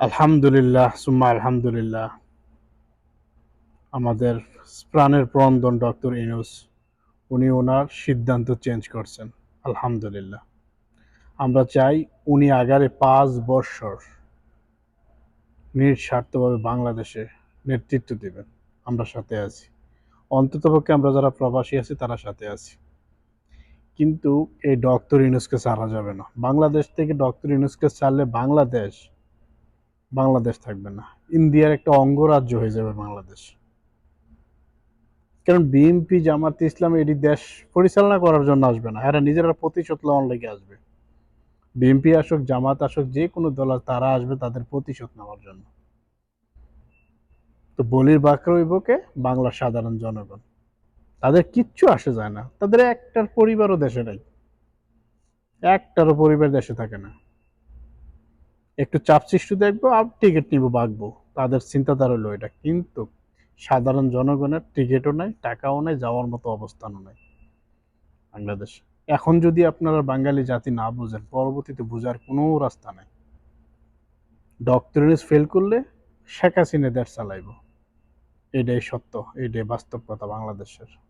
আলহামদুলিল্লাহ, সুম্মা আলহামদুলিল্লাহ। আমাদের প্রাণের প্রন্দন ডক্টর ইনুস উনি ওনার সিদ্ধান্ত চেঞ্জ করছেন, আলহামদুলিল্লাহ। আমরা চাই উনি আগারে পাঁচ বছর নিঃস্বার্থভাবে বাংলাদেশে নেতৃত্ব দেবেন। আমরা সাথে আছি। অন্ততপক্ষে আমরা যারা প্রবাসী আছি, তারা সাথে আছি। কিন্তু এই ডক্টর ইনুসকে ছাড়া যাবে না। বাংলাদেশ থেকে ডক্টর ইনুসকে ছাড়লে বাংলাদেশ বাংলাদেশ থাকবে না। ইন্ডিয়ার একটা অঙ্গরাজ্য হয়ে যাবে বাংলাদেশ। কারণ বিএনপি, জামাত ইসলাম এটি দেশ পরিচালনা করার জন্য আসবে না। এরা নিজেরা প্রতিশোধ লওয়ার লেগে আসবে। বিএনপি আসুক, জামাত আসুক, যে কোনো দল তারা আসবে তাদের প্রতিশোধ নেওয়ার জন্য। তো বলির বাঁকড়া হইবকে বাংলার সাধারণ জনগণ। তাদের কিচ্ছু আসে যায় না। তাদের একটার পরিবারও দেশে নাই। একটারও পরিবার দেশে থাকে না। একটু চাপ সৃষ্টি দেখব আর টিকিট নিব, বাঁকবো। তাদের চিন্তাধারা হলো এটা। কিন্তু সাধারণ জনগণের টিকিটও নাই, টাকাও নাই, যাওয়ার মতো অবস্থানও নাই বাংলাদেশ। এখন যদি আপনারা বাঙালি জাতি না বুঝেন, পরবর্তীতে বোঝার কোনো রাস্তা নাই। ডক্টরিনিস ফেল করলে শেখ হাসিনা দেশ চালাইব। এটাই সত্য, এটাই বাস্তব কথা বাংলাদেশের।